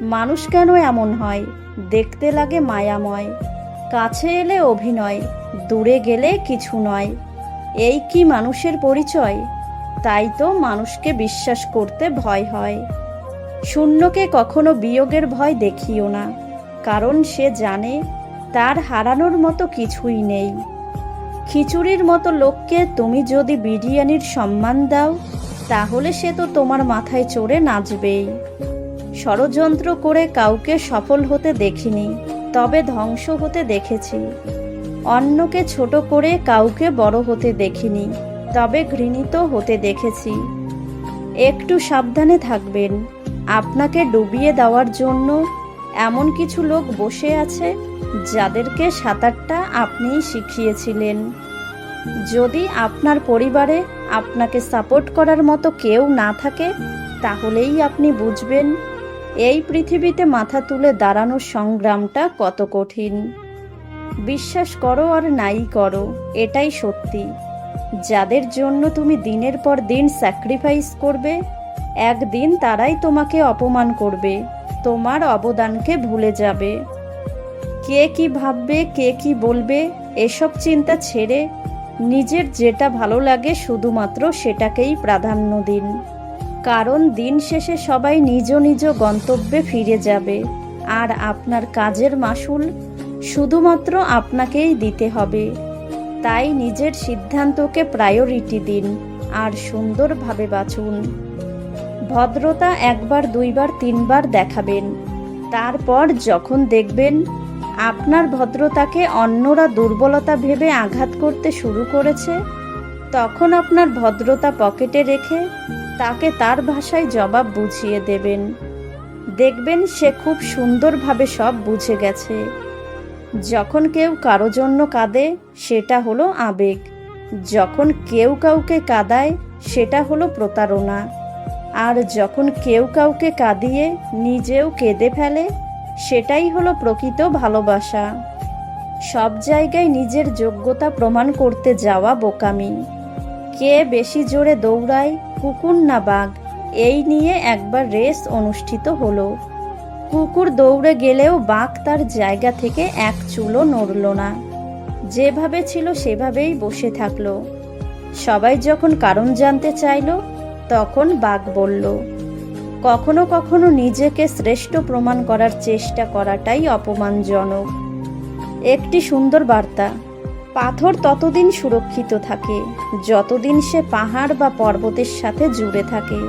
মানুষ কেন এমন হয়? দেখতে লাগে মায়াময়। কাছে এলে অভিনয়, দূরে গেলে কিছু নয়। এই কি মানুষের পরিচয়? তাই তো মানুষকে বিশ্বাস করতে ভয় হয়। শূন্যকে কখনো বিয়োগের ভয় দেখিও না, কারণ সে জানে তার হারানোর মতো কিছুই নেই। খিচুড়ির মতো লোককে তুমি যদি বিরিয়ানির সম্মান দাও, তাহলে সে তো তোমার মাথায় চড়ে নাচবেই। ষড়যন্ত্র করে কাউকে সফল হতে দেখিনি, তবে ধ্বংস হতে দেখেছি। অন্যকে ছোট করে কাউকে বড় হতে দেখিনি, তবে ঘৃণিত হতে দেখেছি। একটু সাবধানে থাকবেন, আপনাকে ডুবিয়ে দেওয়ার জন্য এমন কিছু লোক বসে আছে, যাদেরকে সাঁতারটা আপনিই শিখিয়েছিলেন। যদি আপনার পরিবারে আপনাকে সাপোর্ট করার মতো কেউ না থাকে, তাহলেই আপনি বুঝবেন এই পৃথিবীতে মাথা তুলে দাঁড়ানোর সংগ্রামটা কত কঠিন। বিশ্বাস করো আর নাই করো, এটাই সত্যি। যাদের জন্য তুমি দিনের পর দিন স্যাক্রিফাইস করবে, একদিন তারাই তোমাকে অপমান করবে, তোমার অবদানকে ভুলে যাবে। কে কি ভাববে, কে কি বলবে, এসব চিন্তা ছেড়ে নিজের যেটা ভালো লাগে শুধুমাত্র সেটাকেই প্রাধান্য দিন। কারণ দিন শেষে সবাই নিজ নিজ গন্তব্যে ফিরে যাবে। আর আপনার কাজের মাসুল শুধুমাত্র আপনাকেই দিতে হবে। তাই নিজের সিদ্ধান্তকে প্রায়োরিটি দিন আর সুন্দরভাবে বাঁচুন। ভদ্রতা একবার, দুইবার, তিনবার দেখাবেন। তারপর যখন দেখবেন আপনার ভদ্রতাকে অন্যরা দুর্বলতা ভেবে আঘাত করতে শুরু করেছে, তখন আপনার ভদ্রতা পকেটে রেখে তাকে তার ভাষায় জবাব বুঝিয়ে দেবেন। দেখবেন সে খুব সুন্দরভাবে সব বুঝে গেছে। যখন কেউ কারও জন্য কাঁদে, সেটা হলো আবেগ। যখন কেউ কাউকে কাঁদায়, সেটা হলো প্রতারণা। আর যখন কেউ কাউকে কাঁদিয়ে নিজেও কেঁদে ফেলে, সেটাই হলো প্রকৃত ভালোবাসা। সব জায়গায় নিজের যোগ্যতা প্রমাণ করতে যাওয়া বোকামি। কে বেশি জোরে দৌড়ায় কুকুর না বাঘ এই নিয়ে একবার রেস অনুষ্ঠিত হলো। কুকুর দৌড়ে গেলেও বাঘ তার জায়গা থেকে এক চুলো নড়ল না। যেভাবে ছিল সেভাবেই বসে থাকল। সবাই যখন কারণ জানতে চাইলো, তখন বাঘ বলল, কখনো কখনো নিজেকে শ্রেষ্ঠ প্রমাণ করার চেষ্টা করাটাই অপমানজনক। একটি সুন্দর বার্তা। পাথর ততদিন সুরক্ষিত থাকে, যতদিন সে পাহাড় বা পর্বতের সাথে জুড়ে থাকে।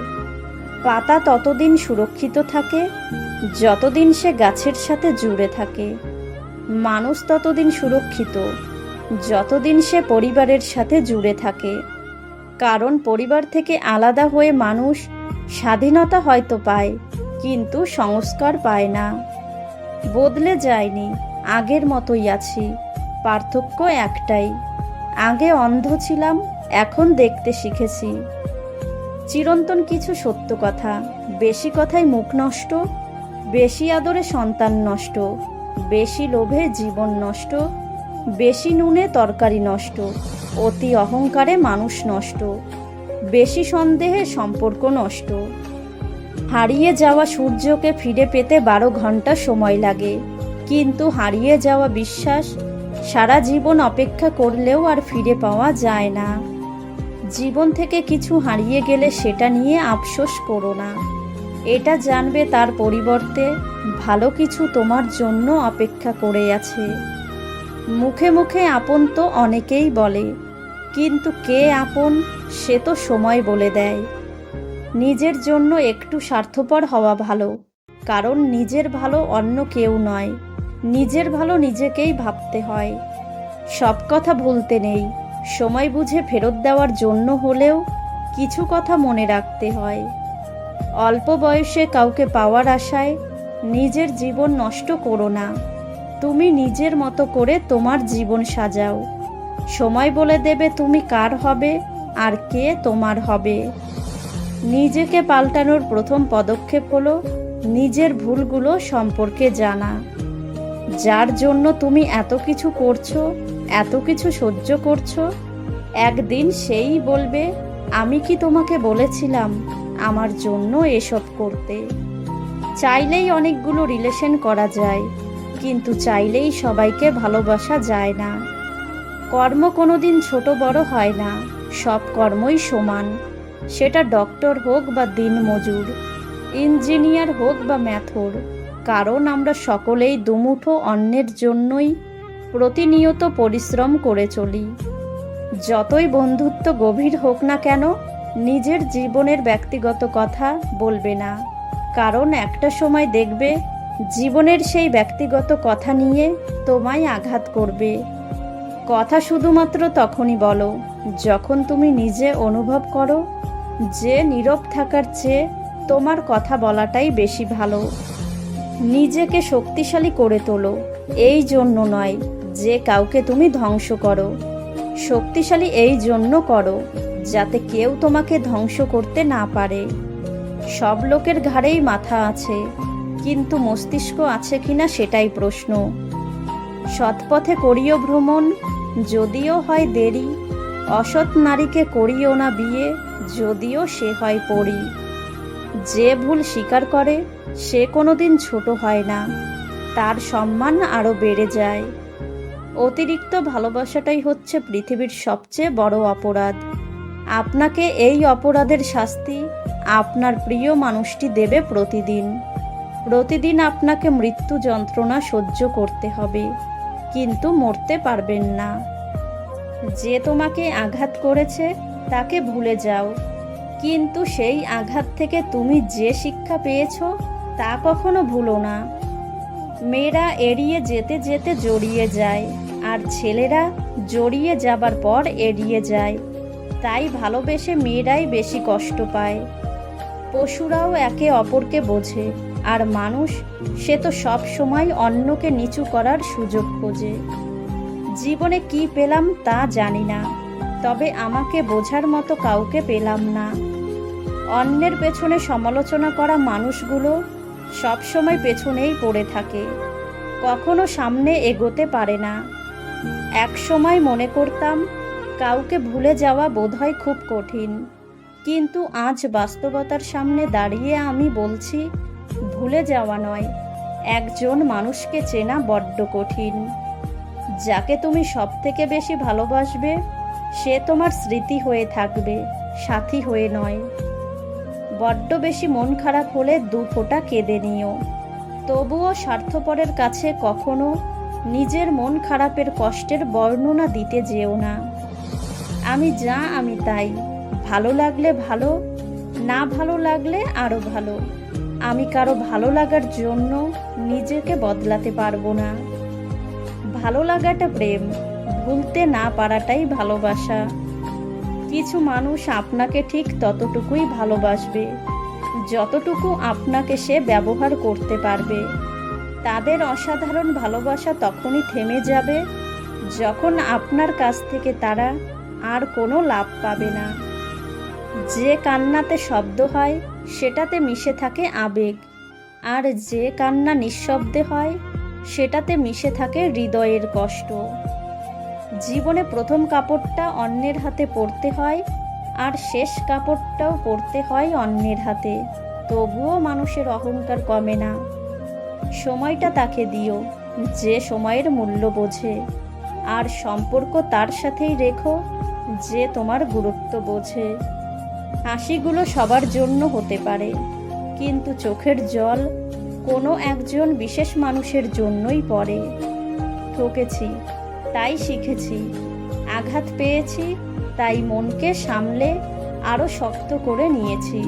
পাতা ততদিন সুরক্ষিত থাকে, যতদিন সে গাছের সাথে জুড়ে থাকে। মানুষ ততদিন সুরক্ষিত, যতদিন সে পরিবারের সাথে জুড়ে থাকে। কারণ পরিবার থেকে আলাদা হয়ে মানুষ স্বাধীনতা হয়তো পায়, কিন্তু সংস্কার পায় না। বদলে যায়নি, আগের মতোই আছি। পার্থক্য একটাই। আগে অন্ধ ছিলাম, এখন দেখতে শিখেছি। চিরন্তন কিছু সত্য কথা। বেশি কথায় মুখ নষ্ট, বেশি আদরে সন্তান নষ্ট, বেশি লোভে জীবন নষ্ট, বেশি নুনে তরকারি নষ্ট, অতি অহংকারে মানুষ নষ্ট, বেশি সন্দেহে সম্পর্ক নষ্ট। হারিয়ে যাওয়া সূর্যকে ফিরে পেতে বারো ঘণ্টা সময় লাগে, কিন্তু হারিয়ে যাওয়া বিশ্বাস সারা জীবন অপেক্ষা করলেও আর ফিরে পাওয়া যায় না। জীবন থেকে কিছু হারিয়ে গেলে সেটা নিয়ে আফসোস করো না। এটা জানবে তার পরিবর্তে ভালো কিছু তোমার জন্য অপেক্ষা করে আছে। মুখে মুখে আপন তো অনেকেই বলে, কিন্তু কে আপন সে তো সময় বলে দেয়। নিজের জন্য একটু স্বার্থপর হওয়া ভালো, কারণ নিজের ভালো অন্য কেউ নয়। নিজের ভালো নিজেকেই ভাবতে হয়। সব কথা ভুলতে নেই। সময় বুঝে ফেরত দেওয়ার জন্য হলেও কিছু কথা মনে রাখতে হয়। অল্প বয়সে কাউকে পাওয়ার আশায় নিজের জীবন নষ্ট করো না। তুমি নিজের মতো করে তোমার জীবন সাজাও। সময় বলে দেবে তুমি কার হবে আর কে তোমার হবে। নিজেকে পাল্টানোর প্রথম পদক্ষেপ হলো নিজের ভুলগুলো সম্পর্কে জানা। যার জন্য তুমি এত কিছু করছ, এত কিছু সহ্য করছ, একদিন সেই বলবে, আমি কি তোমাকে বলেছিলাম আমার জন্য এসব করতে? চাইলেই অনেকগুলো রিলেশন করা যায়, কিন্তু চাইলেই সবাইকে ভালোবাসা যায় না। কর্ম কোনোদিন ছোট বড় হয় না, সব কর্মই সমান। সেটা ডক্টর হোক বা দিনমজুর ইঞ্জিনিয়ার হোক বা ম্যাথর কারণ আমরা সকলেই দুমুঠো অন্যের জন্যই প্রতিনিয়ত পরিশ্রম করে চলি। যতই বন্ধুত্ব গভীর হোক না কেন, নিজের জীবনের ব্যক্তিগত কথা বলবে না। কারণ একটা সময় দেখবে, জীবনের সেই ব্যক্তিগত কথা নিয়ে তোমায় আঘাত করবে। কথা শুধুমাত্র তখনই বলো, যখন তুমি নিজে অনুভব করো, যে নীরব থাকার চেয়ে তোমার কথা বলাটাই বেশি ভালো। নিজেকে শক্তিশালী করে তোলো। এই জন্য নয় যে কাউকে তুমি ধ্বংস করো। শক্তিশালী এই জন্য করো, যাতে কেউ তোমাকে ধ্বংস করতে না পারে। সব লোকের ঘাড়েই মাথা আছে, কিন্তু মস্তিষ্ক আছে কিনা সেটাই প্রশ্ন। সৎপথে করিও ভ্রমণ, যদিও হয় দেরি। অসৎ নারীকে করিও না বিয়ে, যদিও সে হয় পড়ি যে ভুল স্বীকার করে সে কোনোদিন ছোট হয় না। তার সম্মান আরও বেড়ে যায়। অতিরিক্ত ভালোবাসাটাই হচ্ছে পৃথিবীর সবচেয়ে বড় অপরাধ। আপনাকে এই অপরাধের শাস্তি আপনার প্রিয় মানুষটি দেবে প্রতিদিন। প্রতিদিন আপনাকে মৃত্যু যন্ত্রণা সহ্য করতে হবে, কিন্তু মরতে পারবেন না। যে তোমাকে আঘাত করেছে, তাকে ভুলে যাও। কিন্তু সেই আঘাত থেকে তুমি যে শিক্ষা পেয়েছ তা কখনো ভুলো না। মেয়েরা এড়িয়ে যেতে যেতে জড়িয়ে যায়, আর ছেলেরা জড়িয়ে যাবার পর এড়িয়ে যায়। তাই ভালোবেসে মেয়েরাই বেশি কষ্ট পায়। পশুরাও একে অপরকে বোঝে, আর মানুষ সে তো সব সময় অন্যকে নিচু করার সুযোগ খোঁজে। জীবনে কি পেলাম তা জানি না, তবে আমাকে বোঝার মতো কাউকে পেলাম না। অন্যের পেছনে সমালোচনা করা মানুষগুলো সব সময় পেছনেই পড়ে থাকে। কখনো সামনে এগোতে পারে না। এক সময় মনে করতাম, কাউকে ভুলে যাওয়া বোধহয় খুব কঠিন। কিন্তু আজ বাস্তবতার সামনে দাঁড়িয়ে আমি বলছি, ভুলে যাওয়া নয়, একজন মানুষকে চেনা বড্ড কঠিন। যাকে তুমি সব থেকে বেশি ভালোবাসবে, সে তোমার স্মৃতি হয়ে থাকবে, সাথী হয়ে নয়। বড্ড বেশি মন খারাপ হলে দু ফোঁটা কেঁদে নিও। তবুও স্বার্থপরের কাছে কখনো নিজের মন খারাপের কষ্টের বর্ণনা দিতে যেও না। আমি যা আমি তাই। ভালো লাগলে ভালো, না ভালো লাগলে আরও ভালো। আমি কারও ভালো লাগার জন্য নিজেকে বদলাতে পারব না। ভালো লাগাটা প্রেম, ভুলতে না পারাটাই ভালোবাসা। কিছু মানুষ আপনাকে ঠিক ততটুকুই ভালোবাসবে। যতটুকু আপনাকে সে ব্যবহার করতে পারবে। তাদের অসাধারণ ভালোবাসা তখনই থেমে যাবে, যখন আপনার কাছ থেকে তারা আর কোনো লাভ পাবে না। যে কান্নাতে শব্দ হয়, সেটাতে মিশে থাকে আবেগ। আর যে কান্না নিঃশব্দে হয়, সেটাতে মিশে থাকে হৃদয়ের কষ্ট। জীবনে প্রথম কাপড়টা অন্যের হাতে পরতে হয়, আর শেষ কাপড়টাও পরতে হয় অন্যের হাতে। তবুও মানুষের অহংকার কমে না। সময়টা তাকে দিও, যে সময়ের মূল্য বোঝে। আর সম্পর্ক তার সাথেই রেখো, যে তোমার গুরুত্ব বোঝে। হাসিগুলো সবার জন্য হতে পারে, কিন্তু চোখের জল কোনো একজন বিশেষ মানুষের জন্যই পড়ে। ঠকেছি। তাই শিখেছি। আঘাত পেয়েছি তাই মনকে সামলে আরও শক্ত করে নিয়েছি।